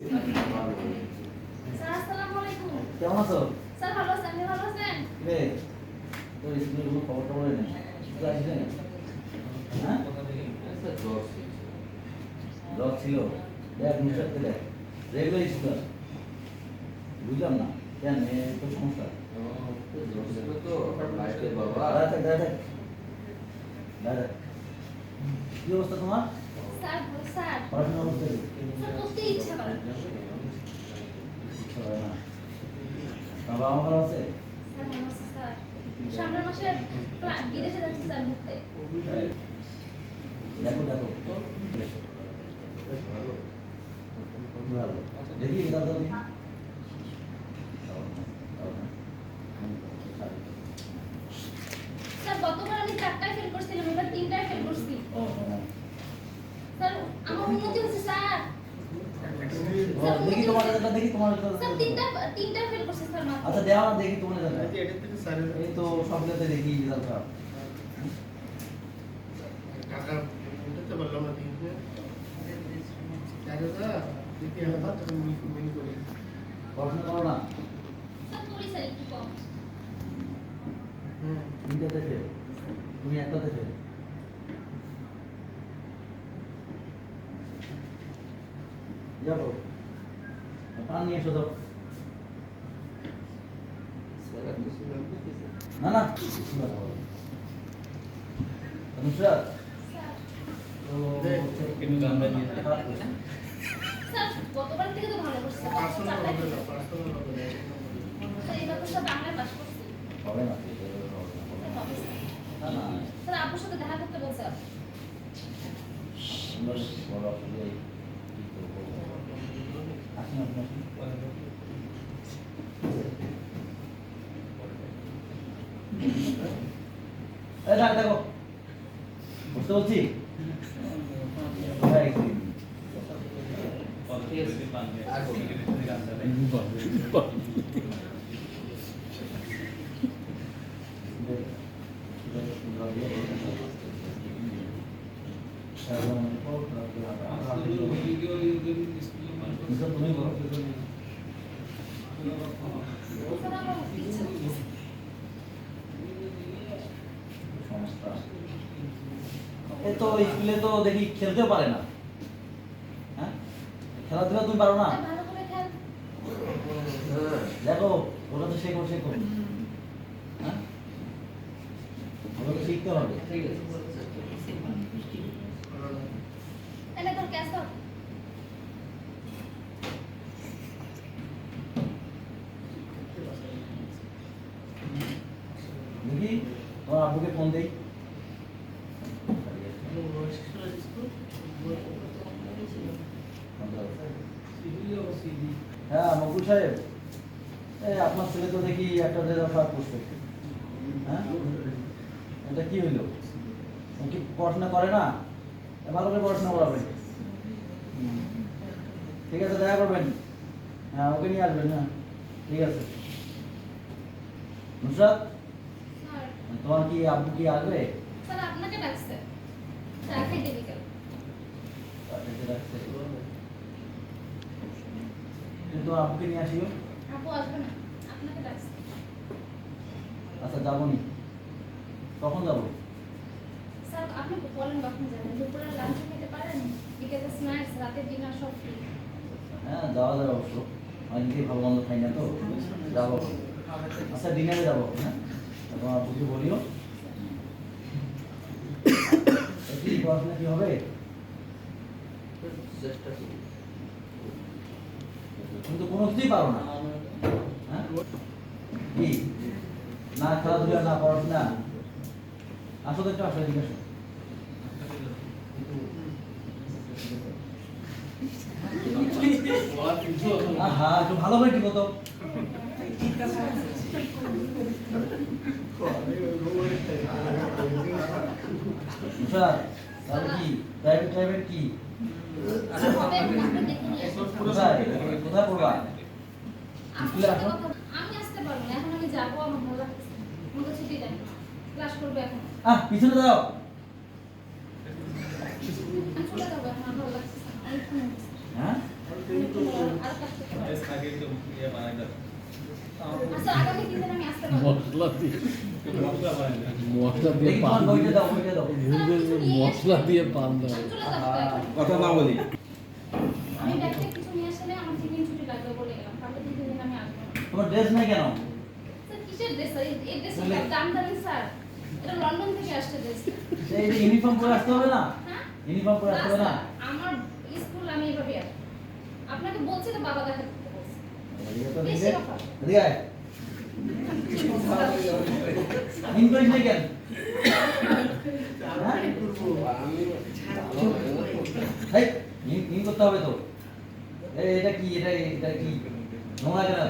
Sir আসসালামু আলাইকুম কেমন আছো? স্যার ভালো আছেন আপনি ভালো আছেন? রে তোর স্কুলের কোনো খবর টবর নেই? স্কুল আসিস না হ্যাঁ? জ্বর ছিল। দেখ মুসারকে দেখ। রেগুলার স্কুল বুঝলাম না। কেন? তো সমস্যা। দাঁড়া থাক দাঁড়া থাক দাঁড়া। থাক। কি অবস্থা তোমার? Sir sir. পড়াশোনার অবস্থা স্যার করতে ইচ্ছা করে না। বাবা মা ভালো আছে? স্যার ভালো আছে স্যার। সামনের মাসে বিদেশে যাচ্ছি স্যার ঘুরতে। দেখো দেখো। ভালো। দেখি দাদা স্যার গতবার আমি চারটায় ফেল করছিলাম এবার তিনটায় ফেল করছি স্যার আমার উন্নতি হচ্ছে স্যার স্যার দেখি উন্নতি তোমার হচ্ছে। রেজাল্টটা দেখি তোমার স্যার রেজাল্টটা তিনটা তিনটা ফেল করছে স্যার মাত্র আচ্ছা দেওয়া না দেখি তোমার রেজাল্টটা এই তো সবগুলোতে দেখি রেজাল্টটা টাকা উঠাতে পারলাম না দিনকে টাকাটা দিতে হবে তখন মিল করি পড়াশোনা করো না স্যার করি স্যার একটু কম হুম তিনটাতে ফেল তুমি একটাতে ফেল যাব নিয়ে এসো না না গতবার থেকে তো ভালো করছে। বাংলায় পাস করছি। হবে না স্যার। আপুর সাথে দেখা করতে বলছে আপনি। আমরা বড় আসলে কি করব আসুন আপনি আসুন এই দেখ। বুঝতে পারছি? এই, নিশ্চয় তুমি করো স্যার আমার ইচ্ছা করছে। সমস্যা এ তো স্কুলে তো দেখি খেলতেও পারে না। হ্যাঁ? খেলাধুলা তুমি পারো না? খেয়াল দেখো ওটা তো শেখো শেখো। হ্যাঁ? ওটা তো শিখতে হবে। এনে তোর ক্যাশ দাও দেখি তোমার আব্বুকে ফোন হ্যাঁ মকুল সাহেব। আপনার ছেলে তো দেখি একটা রেজাল্ট খারাপ করছে হ্যাঁ এটা কি হইল? কি পড়াশোনা করে না? ভালো করে পড়াশোনা করাবেন। ঠিক আছে দেখা করবেন। হ্যাঁ ওকে নিয়ে আসবেন হ্যাঁ। ঠিক আছে। নুসরাত তোমার কি আব্বু কি আসবে? স্যার আপনাকে ডাকছে। চা খাইতে বিকেল পাঠাতে রাখছে। তুমি তোমার আব্বুকে নিয়ে আসিও। আপু আসবে না আপনাকে ডাকছে। আচ্ছা যাব নি। কখন যাব? আপনি বলেন কখন যাবেন? দুপুরের লাঞ্চ খেতে পারেন? বিকেলে স্ন্যাক্স রাতের ডিনার সব ফ্রি হ্যাঁ যাওয়া যাবে অবশ্য। অনেকেই ভালো মন্দ খাই না তো। যাব। আচ্ছা ডিনারে যাব হ্যাঁ? বলিও? কি পড়াশোনা কি হবে? তুমি তো কোনো কিছুই পারো না। হ্যাঁ? কি? না খেলাধুলা না পড়াশোনা? আসো তো একটু আসো এদিকে আসো আহা একটু ভালো করে টিপো তো তুষার তাহলে কি? প্রাইভেট প্রাইভেট কি? হবে আপনি দেখে নিয়ে আসুন কোথায়? কোথায় পড়বা? আপনার সাথে কথা আমি আসতে পারব না এখন আমি যাব আমার ভালো লাগছে আমাকে ছুটি দেন ক্লাস করব এখন। আহ পিছনে যাও আমি মশলা দিয়ে পান মশলা দিয়ে। কথা না বলি আমি ব্যাগটা কিছু নিয়ে আসলে আমার তিন দিন ছুটি লাগবে বলে। গেলাম তাহলে তিন দিন আমি আসব না। তোমার ড্রেস নাই কেন? কিসের ড্রেস এই- এই ড্রেসের বলে- দাম স্যার এটা লন্ডন থেকে আসছে ড্রেস এই যে ইউনিফর্ম পরে আসতে হবে না? হ্যাঁ? ইউনিফর্ম পরে আসতে হবে না? আমার স্কুল আমি এভাবে আসব। আপনাকে বলছি তো বাবা দেখা করতে হবে তো। এটা কি? এটা এটা কি? নোংরা কেন?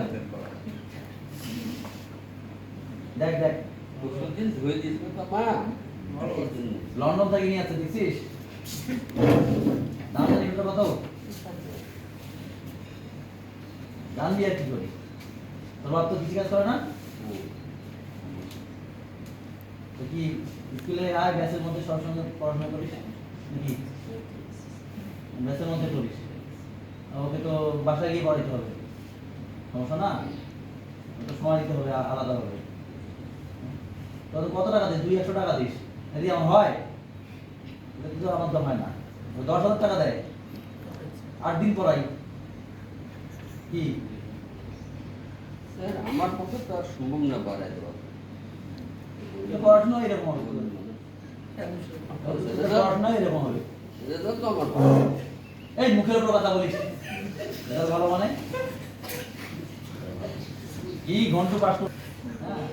দেখ দেখ। লন্ডন থেকে নিয়ে আসছে দেখছিস? দাম কত জানবি আর কি করি? বাপ তো কৃষি কাজ করে না? তো কি স্কুলে আয় ব্যাসের মধ্যে সবার সঙ্গে পড়াশোনা করিস নাকি? ব্যাসের মধ্যে করিস। ওকে তো বাসায় গিয়ে পড়াইতে হবে। সমস্যা না? ওকে সময় দিতে হবে আলাদা হবে। তত কত টাকা দিস দুই একশো টাকা দিস। যদি আমার হয় এটা কিন্তু আমার তো হয় না। দশ হাজার টাকা দেয়। আট দিন পড়াই। কি? স্যার আমার পক্ষে তো আর সম্ভব না বাড়াই দেওয়া। পড়াশোনা এরকম হবে পড়াশোনা এরকম হবে। এটা তো আমার এই মুখের উপর কথা বলিস। ভালো মানে। কি ঘন্ট পাস হ্যাঁ।